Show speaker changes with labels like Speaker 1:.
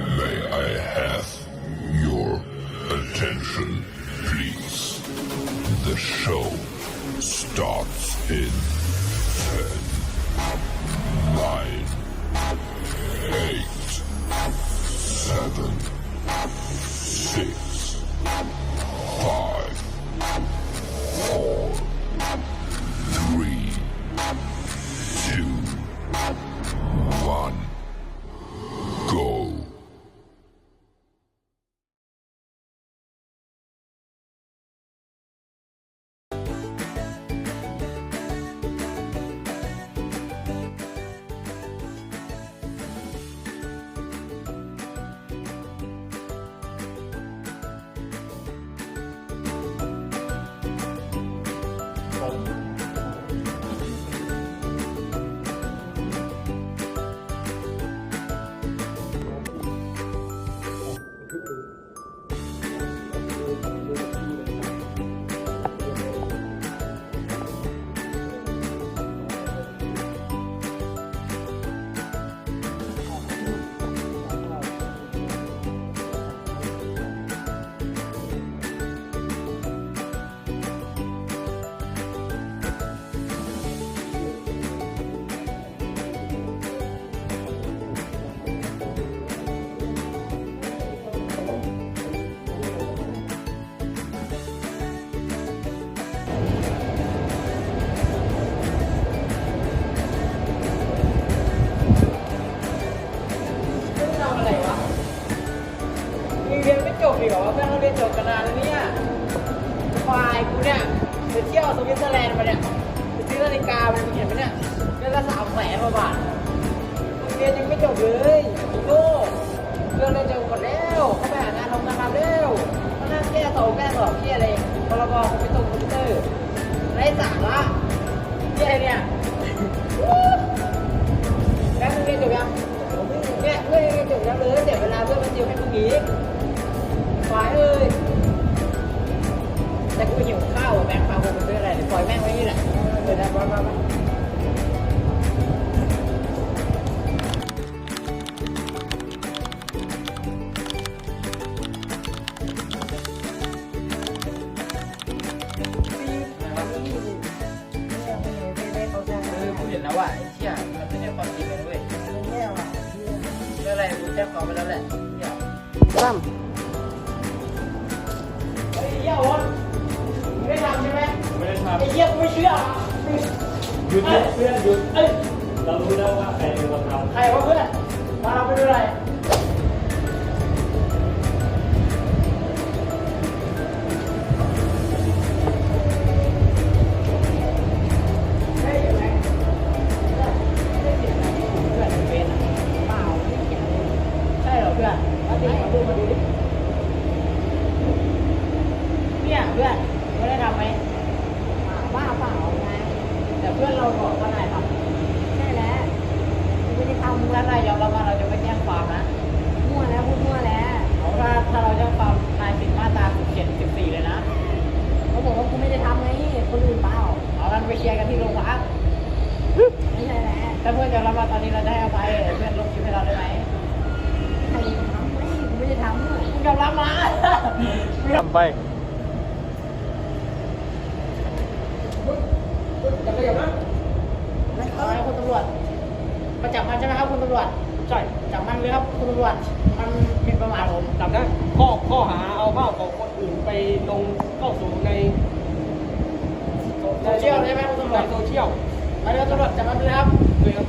Speaker 1: May I have your attention, please? The show starts in 10, 9, 8, 7, 6,
Speaker 2: สวิตเซอร์แลนด์มาเนี่ยไปซื้อนาฬิกามันเห็นไหมเนี่ยเดือนละสามแสนกว่าบาทมึงเรียนยังไม่จบเลยอีโก้เรื่องเรียนจบหมดแล้วเขาไปหางานทำงานทำเร็วมานั่งแก้สอแก้สอบเที่ยอะไรพรบคอมพิวเตอร์คอมพิวเตอร์ไร้สาระเที่ยอะไรเนี่ยแล้วมึงเรียนจบยังเนี่ยเพื่อนเรียนจบแล้วเลยเสียเวลาเพื่อนมาจิวให้มึงอีกควายเอ้ยแต่กูหิวข้าวแบ่งข้าวกู ปล่อยแม่งไว้นี่แหละเดี๋ยวนะมามามาเออกูเห็นแล้วว่ะไอ้เชี่ยมันไม่ใช่ความจริงเลยเว้ยเรื่องอะไรกูแจ้งความไปแล้วแหละเชี่ย
Speaker 3: ตั้ม
Speaker 2: เหี้ยกูไม่เชื่อำ
Speaker 4: หยุดนะเพื่อนหยุด
Speaker 2: เอ้ย
Speaker 4: เรารู้แล้วว่าใครเป็นคนทำ
Speaker 2: ใครวะเพื่อนมาเราไปดูอะไรเฮ้ยอยู่ไหนไม่เสียงอะไรที่เพื่อนเป็นอะเปล่าไม่เกี่ยวใช่เหรอเพื่อนมาดิมาดูมาดูดิเนี่ยเพื่อนไม่ได้ทำไหม
Speaker 3: บ้าเปล่าไง
Speaker 2: แต่เพื่อนเราบอกว่านายทำ
Speaker 3: ใช่แล้วไม่ได้ท
Speaker 2: ถ้านายยอมรับว่าเราจะไม่แจ้งความนะำ
Speaker 3: มั่วแล้วพูดมั่วแล้ว
Speaker 2: เพราะว่าถ้าเราแจ้งความนายผิดมาตราเจ็ดสิบสี่เลยนะ
Speaker 3: เขาบอกว่ากูไม่ได้ทำไงคนอื่นเปล่า
Speaker 2: เอากันไปเคลียร์กันที่โรงพัก
Speaker 3: ไม่ใช่แล้ว
Speaker 2: ถ้าเพื่อนยอมรับว่าตอนนี้เราจะให้อภัยเพื่อนลบคลิปให้เราได้ไหม
Speaker 3: ใครทำไม่กูไม่ได้ทำเลย
Speaker 2: คุณยอมรับมา
Speaker 4: ทำไป
Speaker 2: จะไปอย่างนั้น
Speaker 3: ไม่
Speaker 2: เอา
Speaker 3: เอา
Speaker 2: ให้ คุณตำรวจมาจับมันใช่ไหมครับคุณตำรวจ
Speaker 4: ใช่
Speaker 2: จับมันเลยครับคุณตำรวจมันหมิ่นประมาทผม
Speaker 4: จับได้ข้อข้อหาเอาภาพของคนอื่นไปลงเข้าสู่ใน
Speaker 2: โซเชียลใช่ไหมคุณตำรวจ
Speaker 4: ในโซเชียล
Speaker 2: มาเร็วตำรวจจับมันเลยครับ
Speaker 4: เลยครับ